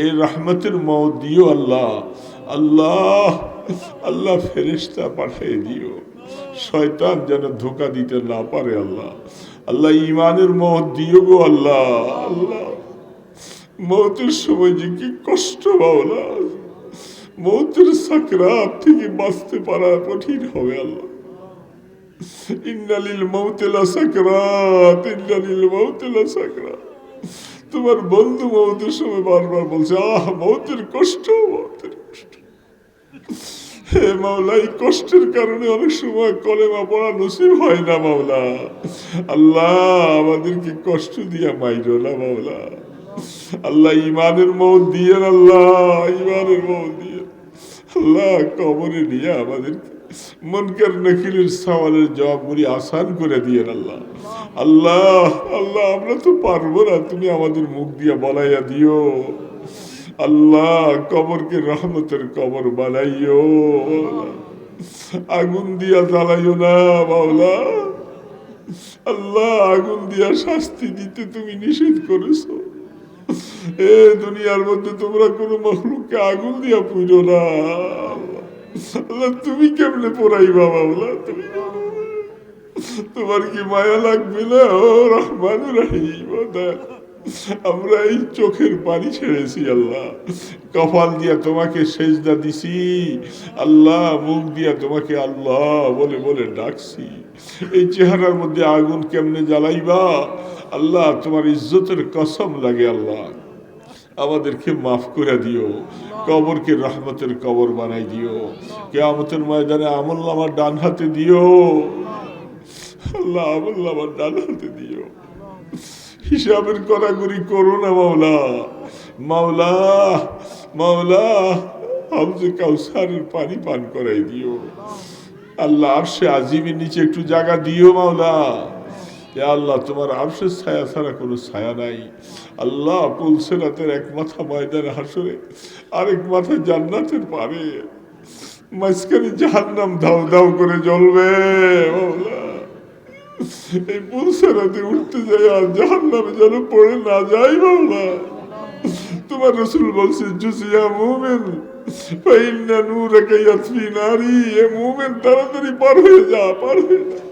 এই রহমতের মৌ দিও আল্লাহ। আল্লাহ আল্লাহ ফেরিস্তা পাঠিয়ে দিও। শয়তান যেন ধোকা দিতে না পারে আল্লাহ। আল্লাহ ইমানের মহ দিও গো আল্লাহ। আল্লাহ, মৌতের সময় যে কি কষ্ট বাবলা মৌতের সাকরাত থেকে বাঁচতে পারা কঠিন হবে আল্লাহ। ইন্নালিল মৌতেলা সাকরাত, ইন্নালিল মৌতেলা সাকরাত। তোমার বন্ধু মৌতের সময় বারবার বলছে, আহ মৌতের কষ্ট মৌতের কষ্ট। হে মাওলা, এই কষ্টের কারণে অনেক সময় কলেমা পড়া নসিব হয় না, মাওলা। আল্লাহ, আমাদেরকে কষ্ট দিয়া মাইরো না, মাওলা। আল্লাহ ইমানের মৌত দিয়ে আল্লাহ ইমানের মৌত দিয়ে। আল্লাহ, কবরে নিয়ে আমাদেরকে মনকার নকিলের সওয়ালের জবাবগুলি আসান করে দিয়ে আল্লাহ। আল্লাহ আল্লাহ, আমরা তো পারব না, তুমি আমাদের মুখ দিয়ে বলাইয়া দিও। আল্লাহ, কবরকে রহমতের কবর বানাইও। আগুন দিয়া জ্বালাইও না বাউলা আল্লাহ, আগুন দিয়া শাস্তি দিতে তুমি নিষেধ করেছ। এ দুনিয়ার মধ্যে তোমরা কোনো মখলুককে আগুন দিয়া পুজো না। তুমি কেমনে পড়াইবা বাবলা তুমি তোমার কি মায়া লাগবে না? ও রহমান রাহিম আমরা এই চোখের পানি ছেড়েছি, আল্লাহ। কপাল দিয়া তোমাকে সেজদা দিছি। আল্লাহ, মুখ দিয়া তোমাকে আল্লাহ বলে বলে ডাকছি। এই চেহারার মধ্যে আগুন কেমনে জ্বালাইবা? আল্লাহ, তোমার ইজ্জতের কসম লাগে, আল্লাহ। আমাদেরকে মাফ করে দিও। কবরকে রহমতের কবর বানাই দিও। কেয়ামতের ময়দানে আমল আমার ডান হাতে দিও। আল্লাহ আমল আমার ডান হাতে দিও। হিসাবের করাগুরি করো না, মাওলা। মাওলা মাওলা, হাউজে কাউসারের পানি পান করাই দিও। আল্লাহ আরশে আজিমের নিচে একটু জায়গা দিও, মাওলা। আল্লাহ, তোমার আরশের ছায়া ছাড়া কোনো ছায়া নাই। আল্লাহ পুলসেরাতের এক মাথা ময়দানে হাসরে, আরেক মাথা জান্নাতের পারে। মাঝখানে জাহান্নাম ধাও ধাও করে জ্বলবে এই পুলসেরাতে উঠতে যাই আর জাহান্নামে যেন পড়ে না যাই বাবা তোমার রসুল বলছে জুসিয়া মুমেন, ফাইন্না নূরাকা ইয়াতফি নারি, এ মুমেন তাড়াতাড়ি পার হয়ে যা, পার হয়ে যা।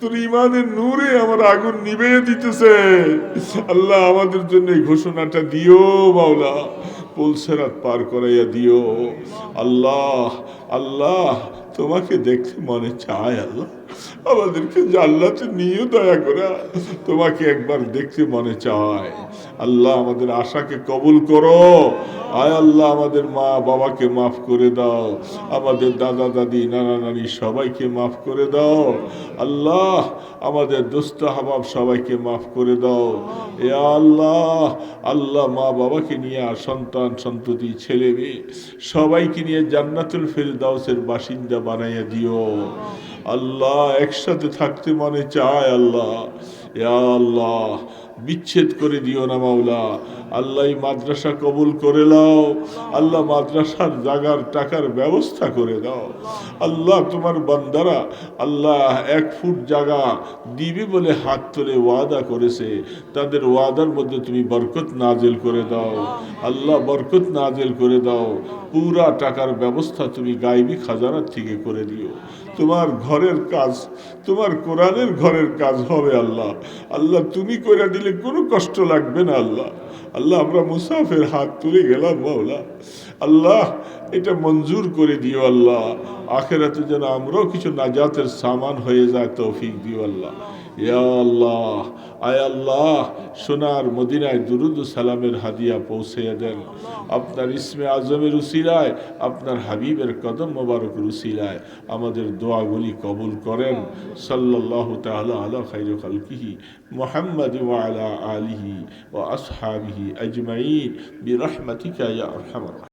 তোর ইমানের নূরে আমার আগুন নিবে দিতেছে। আল্লাহ আমাদের জন্য এই ঘোষণাটা দিও, মাওলা। পুলসেরাত পার করাইয়া দিও। আল্লাহ আল্লাহ তোমাকে দেখতে মনে চায় আল্লাহ। আমাদেরকে জাল্লাতে নিয়ে দয়া করে তোমাকে একবার দেখতে মনে চায়। আল্লাহ আমাদের আশাকে কবুল করো। আয় আল্লাহ আমাদের মা বাবাকে মাফ করে দাও। আমাদের দাদা, দাদি, নানা, নানি সবাইকে মাফ করে দাও। আল্লাহ আমাদের দোস্ত হাবাব সবাইকে মাফ করে দাও। এ আল্লাহ আল্লাহ মা বাবাকে নিয়ে আর সন্তান, সন্ততি, ছেলে মেয়ে সবাইকে নিয়ে জান্নাতুল ফেরদাউসের বাসিন্দা বানাইয়া দিও আল্লাহ, একসাথে থাকতে মানে চায় আল্লাহ। আল্লাহ, বিচ্ছেদ করে দিও না মাওলা। আল্লাহ মাদ্রাসা কবুল করে দাও আল্লাহ মাদ্রাসার জাগার টাকার ব্যবস্থা করে দাও। আল্লাহ তোমার বান্দারা আল্লাহ এক ফুট জাগা দিবে বলে হাত তুলে ওয়াদা করেছে। তাদের ওয়াদার মধ্যে তুমি বরকত নাজেল করে দাও। আল্লাহ বরকত নাজেল করে দাও। পুরা টাকার ব্যবস্থা তুমি গাইবি খাজানার থেকে করে দিও। তোমার ঘরের কাজ, তোমার কোরআনের ঘরের কাজ হবে আল্লাহ। আল্লাহ তুমি করে দিলে কোনো কষ্ট লাগবে না আল্লাহ। আল্লাহ, আমরা মুসাফের হাত তুলে গেলাম, মাওলা। আল্লাহ, এটা মঞ্জুর করে দিও আল্লাহ। আখেরাতে যেন আমরাও কিছু নাজাতের সামান হয়ে যায়, তৌফিক দিও আল্লাহ। আল্লাহ, আয় আল্লাহ, সোনার মদিনায় দুরুদ সালামের হাদিয়া পৌঁছে দেন। আপনার ইসমে আজমের উসিলায়, আপনার হাবিবের কদম মোবারক রুসিলায় আমাদের দোয়াগুলি কবুল করেন। সাল্লাহ তাআলা আলা খাইর খালকিহি মোহাম্মদ ওয়ালা আলিহি ও وأصحابه أجمعين. برحمتك يا أرحم الراحمين.